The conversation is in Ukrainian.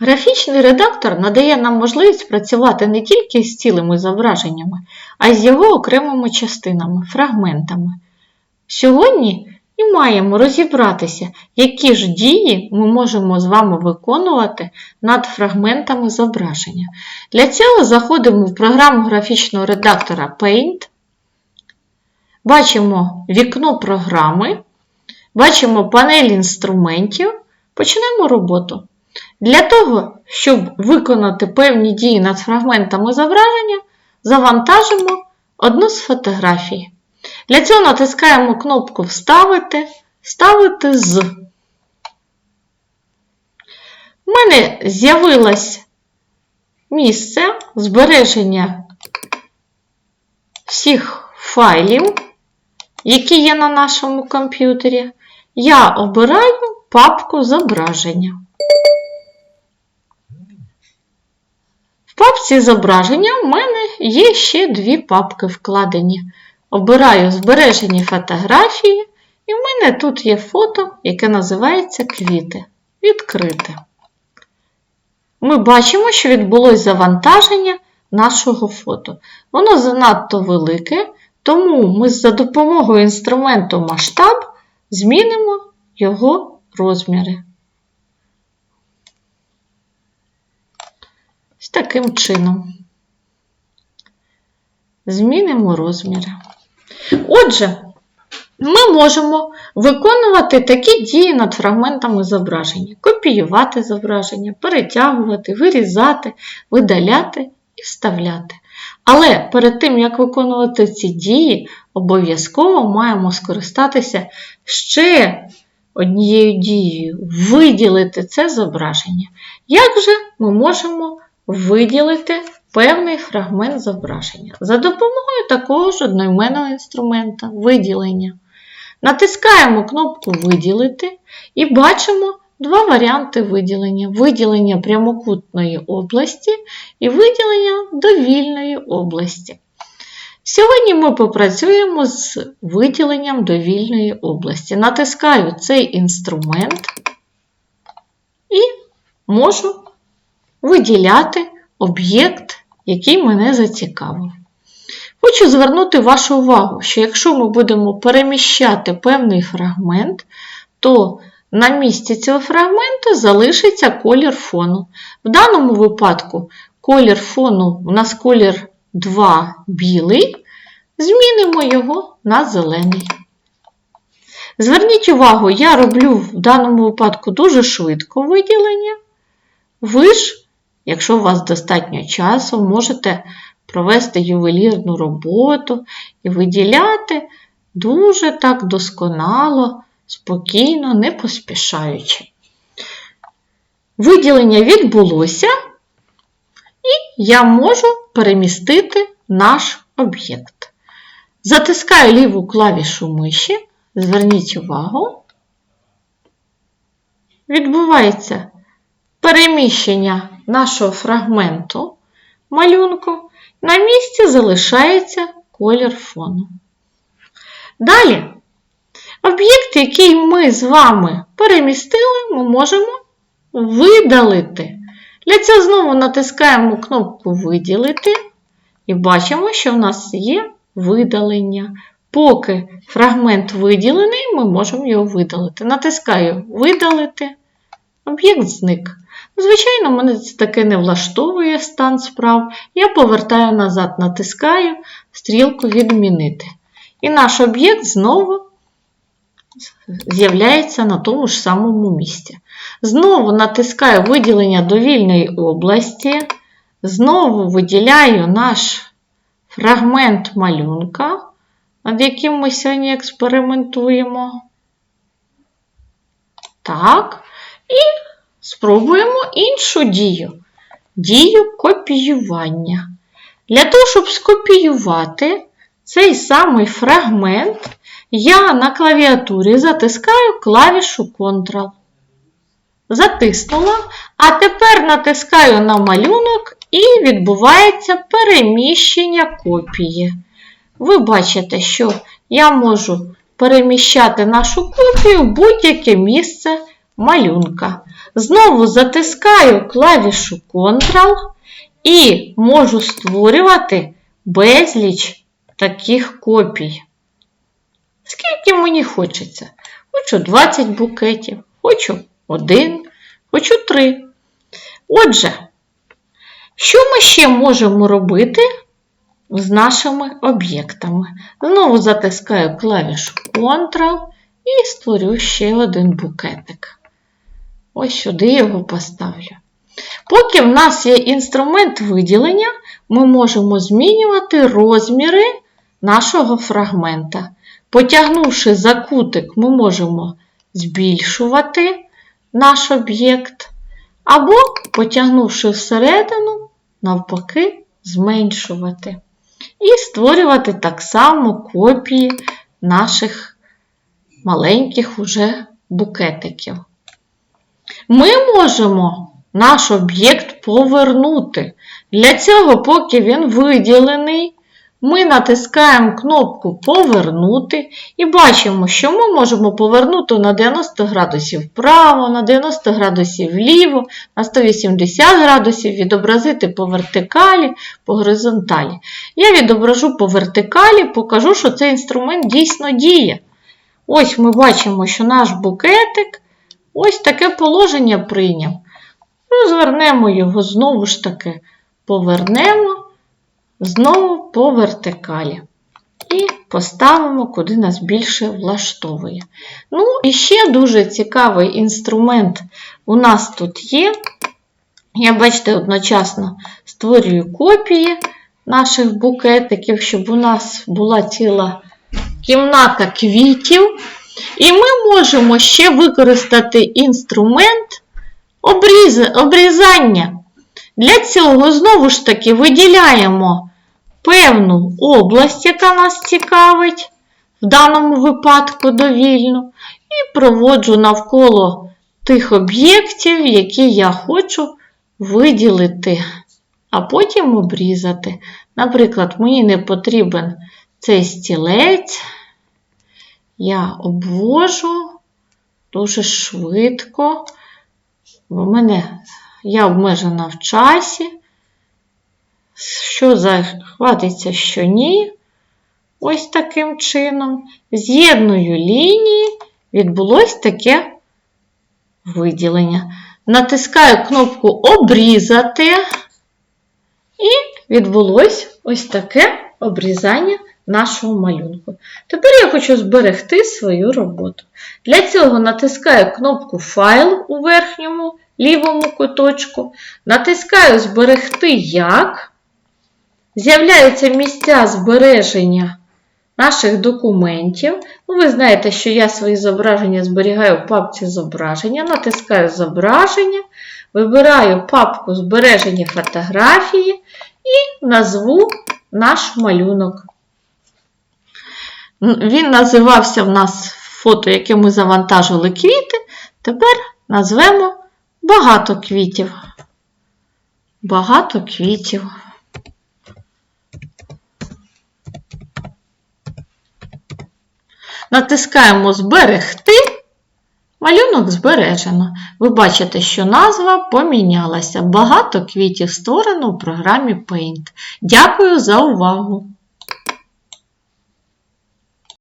Графічний редактор надає нам можливість працювати не тільки з цілими зображеннями, а й з його окремими частинами, фрагментами. Сьогодні і маємо розібратися, які ж дії ми можемо з вами виконувати над фрагментами зображення. Для цього заходимо в програму графічного редактора Paint, бачимо вікно програми, бачимо панель інструментів, почнемо роботу. Для того, щоб виконати певні дії над фрагментами зображення, завантажимо одну з фотографій. Для цього натискаємо кнопку Вставити, Ставити з. У мене з'явилось місце збереження всіх файлів, які є на нашому комп'ютері. Я обираю папку зображення. В папці зображення в мене є ще дві папки вкладені. Обираю збережені фотографії, і в мене тут є фото, яке називається квіти. Відкрите. Ми бачимо, що відбулось завантаження нашого фото. Воно занадто велике, тому ми за допомогою інструменту масштаб змінимо його розміри. Таким чином. Змінимо розміри. Отже, ми можемо виконувати такі дії над фрагментами зображення: копіювати зображення, перетягувати, вирізати, видаляти і вставляти. Але перед тим, як виконувати ці дії, обов'язково маємо скористатися ще однією дією виділити це зображення. Як же ми можемо виділити певний фрагмент зображення? За допомогою такого ж одноіменного інструмента виділення. Натискаємо кнопку Виділити і бачимо два варіанти виділення: виділення прямокутної області і виділення довільної області. Сьогодні ми попрацюємо з виділенням довільної області. Натискаю цей інструмент і можу виділяти об'єкт, який мене зацікавив. Хочу звернути вашу увагу, що якщо ми будемо переміщати певний фрагмент, то на місці цього фрагменту залишиться колір фону. В даному випадку колір фону у нас колір 2 білий, змінимо його на зелений. Зверніть увагу, я роблю в даному випадку дуже швидко виділення. Ви ж, якщо у вас достатньо часу, можете провести ювелірну роботу і виділяти дуже так досконало, спокійно, не поспішаючи. Виділення відбулося, і я можу перемістити наш об'єкт. Затискаю ліву клавішу миші, зверніть увагу, відбувається переміщення нашого фрагменту малюнку, на місці залишається колір фону. Далі, об'єкт, який ми з вами перемістили, ми можемо видалити. Для цього знову натискаємо кнопку Виділити і бачимо, що в нас є видалення. Поки фрагмент виділений, ми можемо його видалити. Натискаю Видалити, об'єкт зник. Звичайно, мене це таке не влаштовує стан справ. Я повертаю назад, натискаю стрілку Відмінити. І наш об'єкт знову з'являється на тому ж самому місці. Знову натискаю виділення довільної області. Знову виділяю наш фрагмент малюнка, над яким ми сьогодні експериментуємо. Так. І спробуємо іншу дію. Дію копіювання. Для того, щоб скопіювати цей самий фрагмент, я на клавіатурі затискаю клавішу Ctrl. Затиснула, а тепер натискаю на малюнок і відбувається переміщення копії. Ви бачите, що я можу переміщати нашу копію в будь-яке місце малюнка. Знову затискаю клавішу Ctrl і можу створювати безліч таких копій. Скільки мені хочеться. Хочу 20 букетів, хочу один, хочу три. Отже, що ми ще можемо робити з нашими об'єктами? Знову затискаю клавішу Ctrl і створю ще один букетик. Ось сюди його поставлю. Поки в нас є інструмент виділення, ми можемо змінювати розміри нашого фрагмента. Потягнувши за кутик, ми можемо збільшувати наш об'єкт, або, потягнувши всередину, навпаки, зменшувати. І створювати так само копії наших маленьких уже букетиків. Ми можемо наш об'єкт повернути. Для цього, поки він виділений, ми натискаємо кнопку Повернути і бачимо, що ми можемо повернути на 90 градусів вправо, на 90 градусів вліво, на 180 градусів, відобразити по вертикалі, по горизонталі. Я відображу по вертикалі, покажу, що цей інструмент дійсно діє. Ось ми бачимо, що наш букетик ось таке положення прийняв. Розвернемо його знову ж таки, повернемо знову по вертикалі. І поставимо, куди нас більше влаштовує. Ну, і ще дуже цікавий інструмент у нас тут є. Я, бачите, одночасно створюю копії наших букетиків, щоб у нас була ціла кімната квітів. І ми можемо ще використати інструмент обрізання. Для цього, знову ж таки, виділяємо певну область, яка нас цікавить, в даному випадку довільну, і проводжу навколо тих об'єктів, які я хочу виділити, а потім обрізати. Наприклад, мені не потрібен цей стілець. Я обвожу дуже швидко, бо мене я обмежена в часі. Що захватиться, що ні. Ось таким чином. З'єдную лінії, відбулось таке виділення. Натискаю кнопку Обрізати, і відбулось ось таке обрізання нашого малюнку. Тепер я хочу зберегти свою роботу. Для цього натискаю кнопку Файл у верхньому лівому куточку, натискаю Зберегти як. З'являються місця збереження наших документів. Ну, Ви знаєте, що я свої зображення зберігаю в папці зображення, натискаю зображення, вибираю папку збереження фотографії і назву наш малюнок. Він називався в нас фото, яке ми завантажили квіти. Тепер назвемо багато квітів. Багато квітів. Натискаємо Зберегти. Малюнок збережено. Ви бачите, що назва помінялася. Багато квітів створено у програмі Paint. Дякую за увагу!